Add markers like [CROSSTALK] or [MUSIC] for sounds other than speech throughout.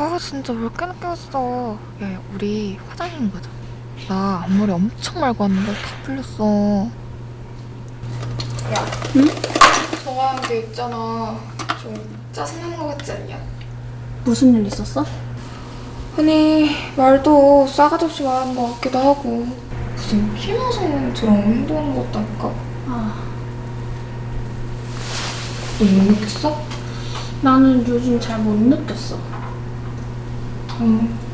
아 진짜 왜 이렇게 늦게 왔어 야, 야 우리 화장실 가자 나 앞머리 엄청 말고 왔는데 다 풀렸어 야 응? 좋아하는 게 있잖아 좀 짜증나는 거 같지 않냐? 무슨 일 있었어? 아니 말도 싸가지 없이 말하는 거 같기도 하고 무슨 피마성처럼 행동하는 것 같다니까 아, 너못 느꼈어? 나는 요즘 잘 못 느꼈어. 응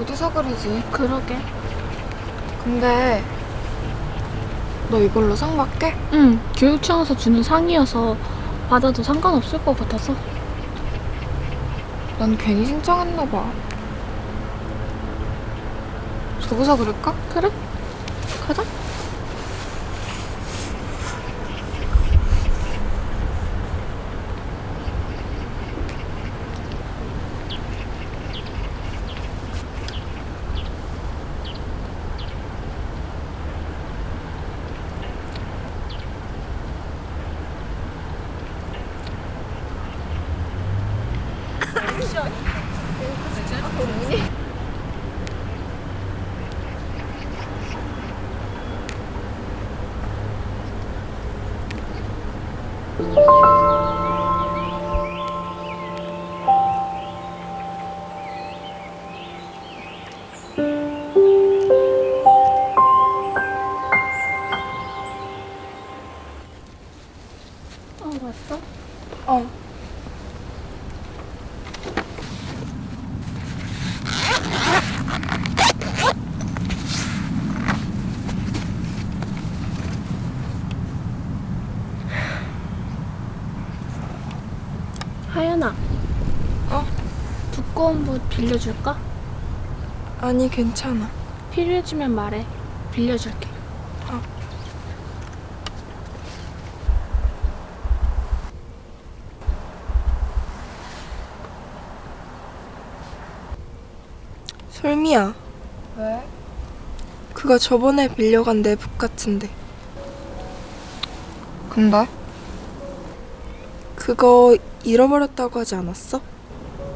어디서 그러지? 그러게. 근데 너 이걸로 상 받게? 응, 교육청에서 주는 상이어서 받아도 상관없을 것 같아서. 난 괜히 신청했나 봐. 저기서 그럴까? 그래? 가자. 두꺼운 붓 빌려줄까? 아니 괜찮아. 필요해지면 말해. 빌려줄게. 솔미야, 왜? 그거 저번에 빌려간 내북 같은데. 근데? 그거 잃어버렸다고 하지 않았어?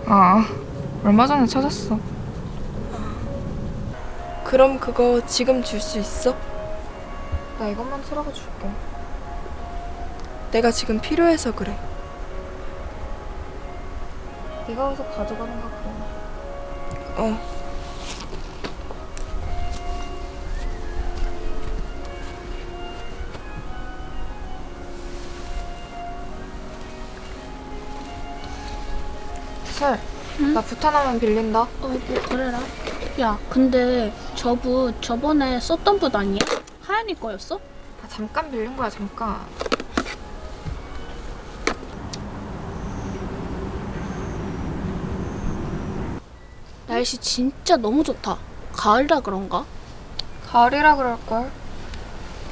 아 얼마 전에 찾았어. 그럼 그거 지금 줄 수 있어? 나 이것만 치라고 줄게. 내가 지금 필요해서 그래. 네가 어디서 가져가는가 그래. 어. 슬, 응? 나붓 하나만 빌린다. 어, 뭐 그래라. 야, 근데 저붓 저번에 썼던 붓 아니야? 하연이 거였어? 아, 잠깐 빌린 거야 잠깐. 날씨 진짜 너무 좋다. 가을이라 그런가? 가을이라 그럴걸.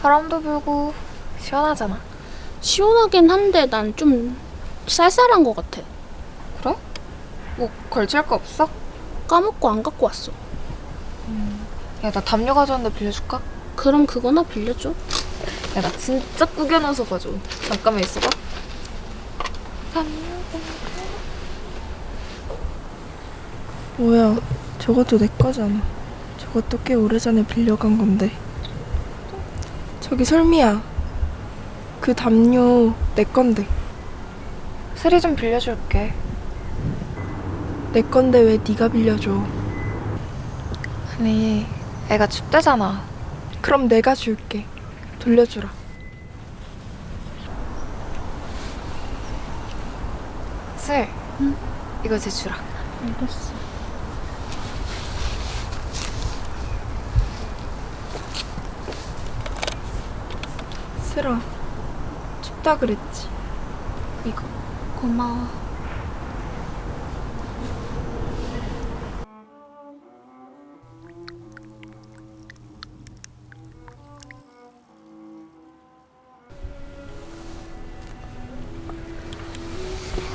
바람도 불고 시원하잖아. 시원하긴 한데 난 좀 쌀쌀한 것 같아. 뭐 걸칠 거 없어? 까먹고 안 갖고 왔어. 야 나 담요 가져왔는데 빌려줄까? 그럼 그거나 빌려줘. 야 나 진짜 구겨놔서 가져. 잠깐만 있어봐. 뭐야, 저것도 내 거잖아. 저것도 꽤 오래전에 빌려간 건데. 저기 솔미야, 그 담요 내 건데. 슬이 좀 빌려줄게. 내 건데 왜 네가 빌려줘? 아니 애가 춥대잖아. 그럼 내가 줄게. 돌려주라. 슬. 응? 이거 제 주라. 알겠어. 슬아 춥다 그랬지 이거 고마워.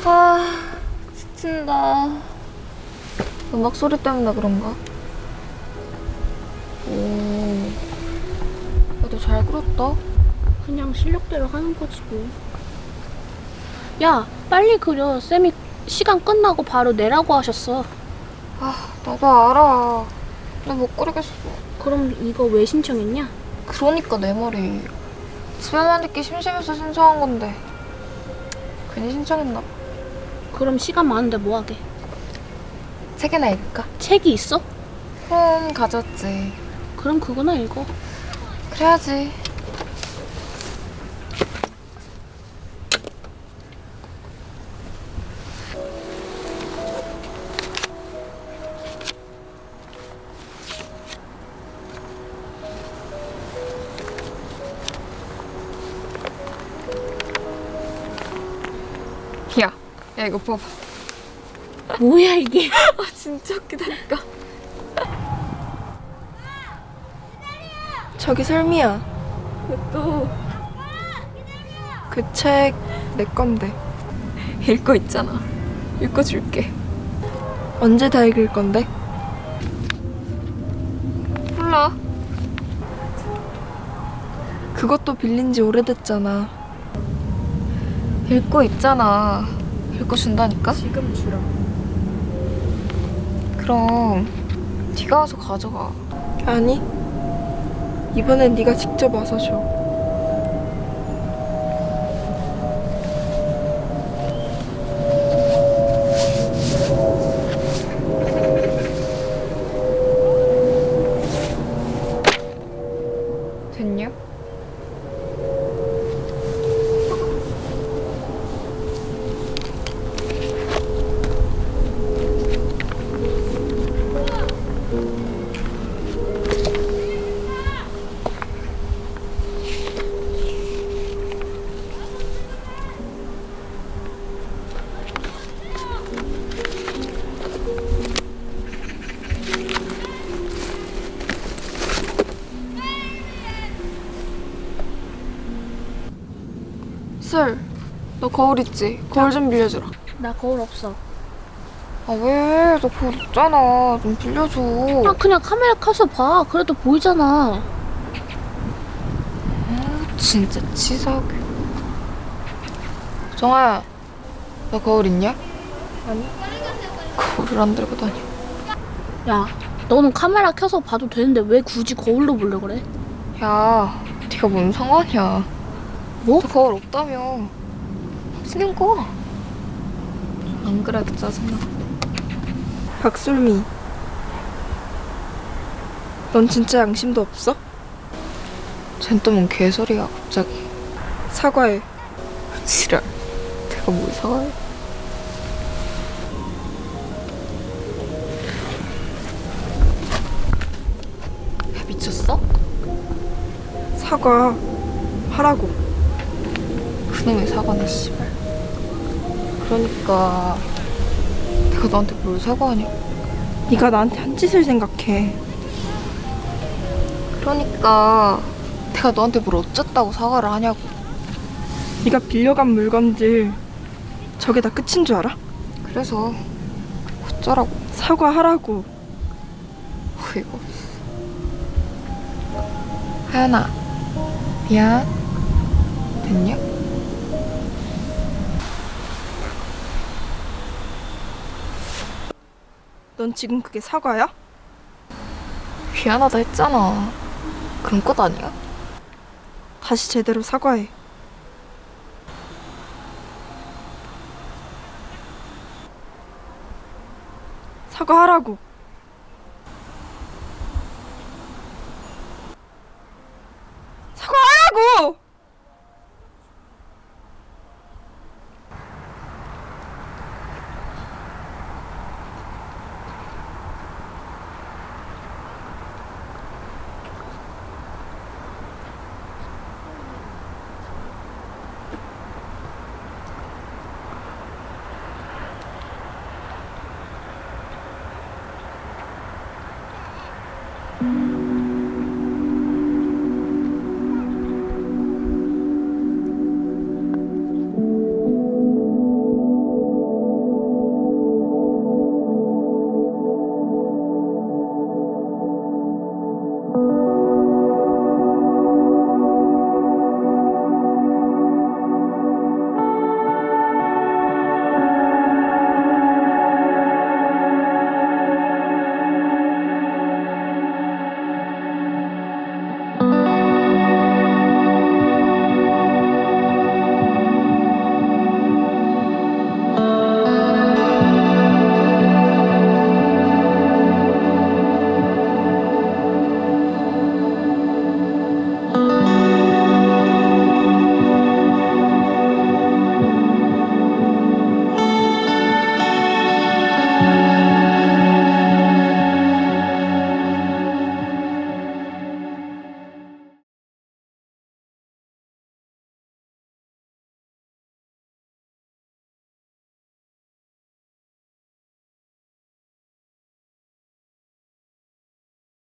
아, 지친다. 음악 소리 때문에 그런가? 오, 너잘 그렸다. 그냥 실력대로 하는 거지 뭐. 야, 빨리 그려. 쌤이 시간 끝나고 바로 내라고 하셨어. 아, 나도 알아. 나 못 그리겠어. 그럼 이거 왜 신청했냐? 그러니까 내 말이. 집에만 있기 심심해서 신청한 건데. 괜히 신청했나 봐. 그럼 시간 많은데 뭐 하게? 책이나 읽을까? 책이 있어? 그럼 가졌지. 그럼 그거나 읽어. 그래야지. 야 이거 봐봐. 뭐야 이게? [LAUGHS] 아 진짜 웃기다니까. 저기 설미야 또 그 책 내 건데 읽고 있잖아. 읽어줄게. 언제 다 읽을 건데? 몰라. 그것도 빌린 지 오래됐잖아 읽고 있잖아. 읽고 준다니까? 지금 주라 그럼 네가 와서 가져가. 아니 이번엔 네가 직접 와서 줘 너 거울 있지? 거울 좀 빌려주라. 나 거울 없어. 아 왜? 너 거울 있잖아. 좀 빌려줘. 아 그냥 카메라 켜서 봐. 그래도 보이잖아. 진짜 치사하게. 정아야, 너 거울 있냐? 아니. 거울을 안 들고 다녀. 야, 너는 카메라 켜서 봐도 되는데 왜 굳이 거울로 보려 그래? 야, 네가 뭔 상관이야? 뭐? 너 거울 없다며. 신경 꺼. 안 그래도 짜증나. 박솔미 넌 진짜 양심도 없어? 쟨또뭔 개소리야 갑자기. 사과해 지랄. 내가 뭘 사과해? 야 미쳤어? 사과 하라고 그놈의 사과는 씨발. 그러니까 내가 너한테 뭘 사과하냐? 네가 나한테 한 짓을 생각해 그러니까 내가 너한테 뭘 어쨌다고 사과를 하냐고. 네가 빌려간 물건들 저게 다 끝인 줄 알아? 그래서 어쩌라고? 사과하라고 어이구. 하연아, 미안. 됐냐? 넌 지금 그게 사과야? 미안하다 했잖아. 그런 것 아니야? 다시 제대로 사과해 사과하라고 사과하라고!